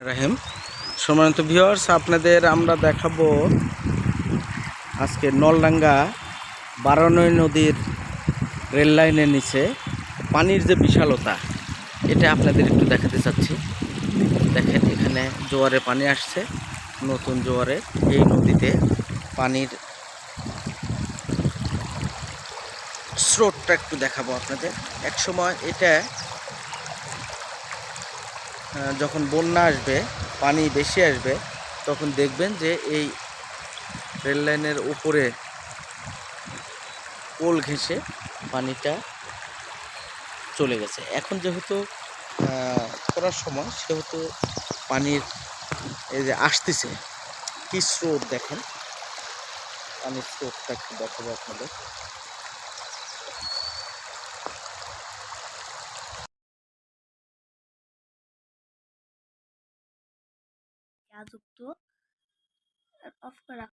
রাহিম। সম্মানিত ভিউয়ার্স আপনাদের আমরা দেখাবো আজকে নলডাঙ্গা বারানই নদীর রেল লাইনের নিচে পানির যে বিশালতা, এটা আপনাদের একটু দেখাতে চাচ্ছি। দেখেন, এখানে জোয়ারে পানি আসছে, নতুন জোয়ারে এই নদীতে পানির স্রোতটা একটু দেখাবো আপনাদের। এক সময় এটা যখন বন্যা আসবে, পানি বেশি আসবে, তখন দেখবেন যে এই রেল লাইনের উপরে পোল ঘেঁষে পানিটা চলে গেছে। এখন যেহেতু করার সময়, সেহেতু পানির এই যে আসতেছে, কী স্রোত দেখেন? পানির স্রোতটা একটু দেখাবো আপনাদের। যুক্ত অফ করা